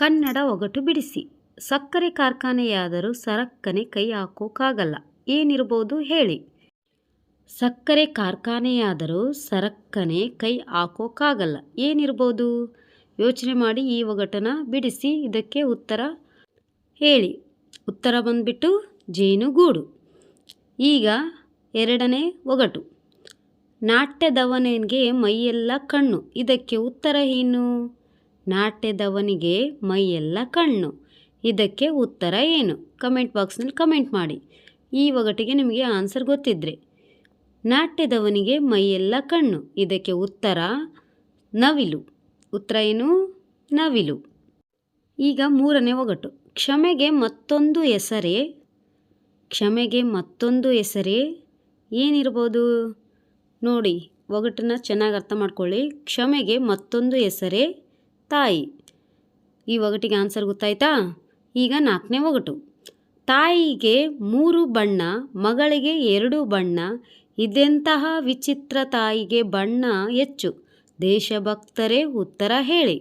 ಕನ್ನಡ ಒಗಟು ಬಿಡಿಸಿ. ಸಕ್ಕರೆ ಕಾರ್ಖಾನೆಯಾದರೂ ಸರಕ್ಕನೆ ಕೈ ಹಾಕೋಕ್ಕಾಗಲ್ಲ ಏನಿರ್ಬೋದು ಹೇಳಿ. ಸಕ್ಕರೆ ಕಾರ್ಖಾನೆಯಾದರೂ ಸರಕ್ಕನೆ ಕೈ ಹಾಕೋಕ್ಕಾಗಲ್ಲ ಏನಿರ್ಬೋದು? ಯೋಚನೆ ಮಾಡಿ ಈ ಒಗಟನ ಬಿಡಿಸಿ, ಇದಕ್ಕೆ ಉತ್ತರ ಹೇಳಿ. ಉತ್ತರ ಬಂದ್ಬಿಟ್ಟು ಜೇನುಗೂಡು. ಈಗ ಎರಡನೇ ಒಗಟು. ನಾಟ್ಯದವನಿಗೆ ಮೈಯೆಲ್ಲ ಕಣ್ಣು. ಇದಕ್ಕೆ ಉತ್ತರ ಏನು? ನಾಟ್ಯದವನಿಗೆ ಮೈಯೆಲ್ಲ ಕಣ್ಣು. ಇದಕ್ಕೆ ಉತ್ತರ ಏನು? ಕಮೆಂಟ್ ಬಾಕ್ಸ್ನಲ್ಲಿ ಕಮೆಂಟ್ ಮಾಡಿ. ಈ ಒಗಟಿಗೆ ನಿಮಗೆ ಆನ್ಸರ್ ಗೊತ್ತಿದ್ದರೆ ನಾಟ್ಯದವನಿಗೆ ಮೈಯೆಲ್ಲ ಕಣ್ಣು. ಇದಕ್ಕೆ ಉತ್ತರ ನವಿಲು. ಉತ್ತರ ಏನು? ನವಿಲು. ಈಗ ಮೂರನೇ ಒಗಟು. ಕ್ಷಮೆಗೆ ಮತ್ತೊಂದು ಹೆಸರೇ? ಕ್ಷಮೆಗೆ ಮತ್ತೊಂದು ಹೆಸರೇ? ಏನಿರ್ಬೋದು? ನೋಡಿ, ಒಗಟನ್ನು ಚೆನ್ನಾಗಿ ಅರ್ಥ ಮಾಡ್ಕೊಳ್ಳಿ. ಕ್ಷಮೆಗೆ ಮತ್ತೊಂದು ಹೆಸರೇ? ತಾಯಿ. ಈ ಒಗಟಿಗೆ ಆನ್ಸರ್ ಗೊತ್ತಾಯ್ತಾ? ಈಗ ನಾಲ್ಕನೇ ಒಗಟು. ತಾಯಿಗೆ ಮೂರು ಬಣ್ಣ, ಮಗಳಿಗೆ ಎರಡು ಬಣ್ಣ, ಇದೆಂತಹ ವಿಚಿತ್ರ ತಾಯಿಗೆ ಬಣ್ಣ ಹೆಚ್ಚು? ದೇಶಭಕ್ತರೇ ಉತ್ತರ ಹೇಳಿ.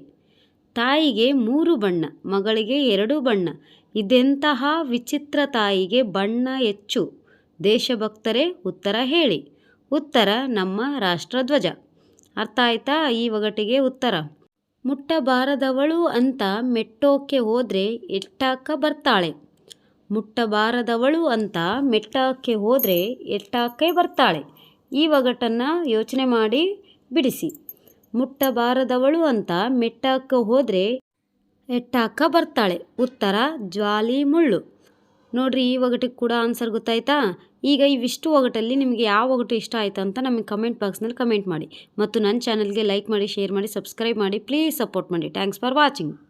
ತಾಯಿಗೆ ಮೂರು ಬಣ್ಣ, ಮಗಳಿಗೆ ಎರಡು ಬಣ್ಣ, ಇದೆಂತಹ ವಿಚಿತ್ರ ತಾಯಿಗೆ ಬಣ್ಣ ಹೆಚ್ಚು? ದೇಶಭಕ್ತರೇ ಉತ್ತರ ಹೇಳಿ. ಉತ್ತರ ನಮ್ಮ ರಾಷ್ಟ್ರಧ್ವಜ. ಅರ್ಥ ಆಯ್ತಾ ಈ ಒಗಟಿಗೆ ಉತ್ತರ? ಮುಟ್ಟಬಾರದವಳು ಅಂತ ಮೆಟ್ಟೋಕೆ ಹೋದರೆ ಎಟ್ಟಾಕ ಬರ್ತಾಳೆ. ಮುಟ್ಟಬಾರದವಳು ಅಂತ ಮೆಟ್ಟಕ್ಕೆ ಹೋದರೆ ಎಟ್ಟಾಕೆ ಬರ್ತಾಳೆ. ಈ ಒಗಟನ್ನು ಯೋಚನೆ ಮಾಡಿ ಬಿಡಿಸಿ. ಮುಟ್ಟಬಾರದವಳು ಅಂತ ಮೆಟ್ಟಕ್ಕೆ ಹೋದರೆ ಎಟ್ಟಾಕ ಬರ್ತಾಳೆ. ಉತ್ತರ ಜ್ವಾಲಿ ಮುಳ್ಳು ನೋಡ್ರಿ, ಈ ಒಗಟಿಗೆ ಕೂಡ ಆನ್ಸರ್ ಗೊತ್ತಾಯ್ತಾ? ಈಗ ಇವಿಷ್ಟು ಒಗಟಲ್ಲಿ ನಿಮಗೆ ಯಾವ ಒಗಟು ಇಷ್ಟ ಆಯಿತು ಅಂತ ನಮಗೆ ಕಮೆಂಟ್ ಬಾಕ್ಸ್ನಲ್ಲಿ ಕಮೆಂಟ್ ಮಾಡಿ. ಮತ್ತು ನನ್ನ ಚಾನಲ್ಗೆ ಲೈಕ್ ಮಾಡಿ ಶೇರ್ ಮಾಡಿ ಸಬ್ಸ್ಕ್ರೈಬ್ ಮಾಡಿ ಪ್ಲೀಸ್ ಸಪೋರ್ಟ್ ಮಾಡಿ. Thanks for watching